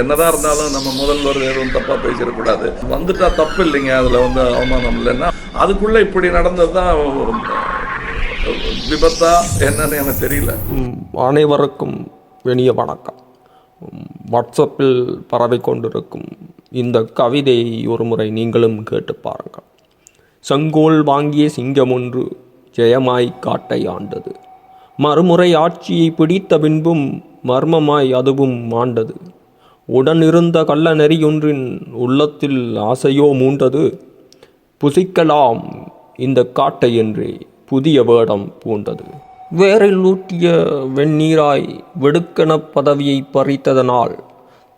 என்னதான் இருந்தாலும் நம்ம முதல்வர் எதுவும் தப்பாக பேசிடக்கூடாது. வந்துட்டா தப்பு இல்லைங்க அதில் வந்து அவமானம் இல்லைன்னா அதுக்குள்ளே இப்படி நடந்தது தான் விபத்தா என்னன்னு எனக்கு தெரியல. அனைவருக்கும் இனிய வணக்கம். வாட்ஸ்அப்பில் பரவி கொண்டிருக்கும் இந்த கவிதையை ஒரு முறை நீங்களும் கேட்டு பாருங்கள். செங்கோல் வாங்கிய சிங்கம் ஒன்று ஜெயமாய் காட்டை ஆண்டது. மறுமுறை ஆட்சியை பிடித்த பின்பும் மர்மமாய் அதுவும் மாண்டது உடனிருந்த கள்ள நெறியொன்றின் உள்ளத்தில் ஆசையோ மூண்டது புசிக்கலாம் இந்த காட்டை என்று புதிய வேடம் பூண்டது. வேரில் ஊட்டிய வெந்நீராய் வெடுக்கன பதவியை பறித்ததனால்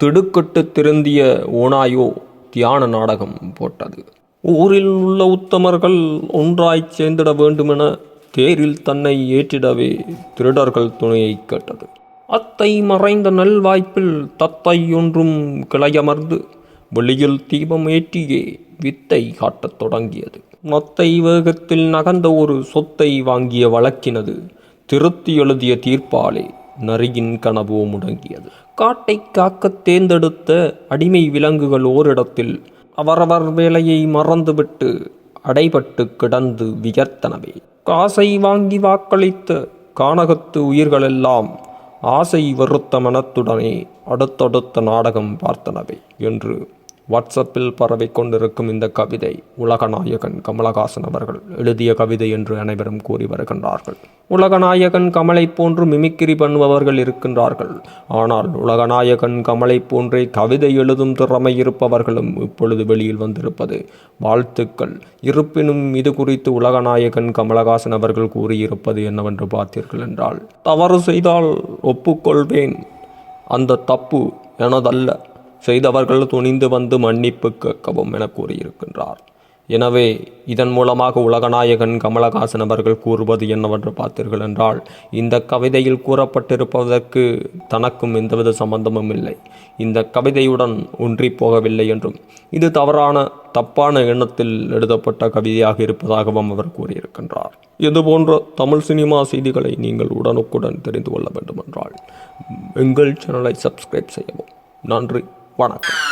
திடுக்கிட்டு திருந்திய ஓனாயோ தியான நாடகம் போட்டது. ஊரில் உள்ள உத்தமர்கள் ஒன்றாய் சேர்ந்திட வேண்டுமென தேரில் தன்னை ஏற்றிடவே திருடர்கள் துணையை கேட்டது. அத்தை மறைந்த நல்வாய்ப்பில் தத்தை ஒன்றும் கிளையமர்ந்து வெளியில் தீபம் ஏற்றியே வித்தை காட்டத் தொடங்கியது. மத்தை வேகத்தில் நகர்ந்த ஒரு சொத்தை வாங்கிய வழக்கினது திருத்தி எழுதிய தீர்ப்பாலே நரியின் கனவோ முடங்கியது. காட்டை காக்கத் தேர்ந்தெடுத்த அடிமை விலங்குகள் ஓரிடத்தில் அவரவர் வேலையை மறந்துவிட்டு அடைபட்டு கிடந்து வியர்த்தனவே. காசை வாங்கி வாக்களித்த கானகத்து உயிர்களெல்லாம் ஆசை வருத்த மனத்துடனே அடுத்தடுத்த நாடகம் பார்த்தனவை என்று வாட்ஸ்அப்பில் பரவிக் கொண்டிருக்கும் இந்த கவிதை உலகநாயகன் கமலஹாசன் அவர்கள் எழுதிய கவிதை என்று அனைவரும் கூறி வருகின்றார்கள். உலகநாயகன் கமலை போன்று மிமிக்கிரி பண்ணுபவர்கள் இருக்கின்றார்கள். ஆனால் உலகநாயகன் கமலை போன்றே கவிதை எழுதும் திறமை இருப்பவர்களும் இப்பொழுது வெளியில் வந்திருப்பது வாழ்த்துக்கள். இருப்பினும் இது குறித்து உலகநாயகன் கமலஹாசன் அவர்கள் கூறியிருப்பது என்னவென்று பார்த்தீர்கள் என்றால் தவறு செய்தால் ஒப்புக்கொள்வேன். அந்த தப்பு எனதல்ல. செய்தவர்கள் துணிந்து வந்து மன்னிப்பு கேட்கவும் என கூறியிருக்கின்றார். எனவே இதன் மூலமாக உலகநாயகன் கமலஹாசன் அவர்கள் கூறுவது என்னவென்று பார்த்தீர்கள் என்றால் இந்த கவிதையில் கூறப்பட்டிருப்பதற்கு தனக்கும் எந்தவித சம்பந்தமும் இல்லை. இந்த கவிதையுடன் ஒன்றி போகவில்லை என்றும் இது தவறான தப்பான எண்ணத்தில் எழுதப்பட்ட கவிதையாக இருப்பதாகவும் அவர் கூறியிருக்கின்றார். இதுபோன்ற தமிழ் சினிமா செய்திகளை நீங்கள் உடனுக்குடன் தெரிந்து கொள்ள வேண்டுமென்றால் எங்கள் சேனலை சப்ஸ்கிரைப் செய்யவும். நன்றி. வணக்கம்.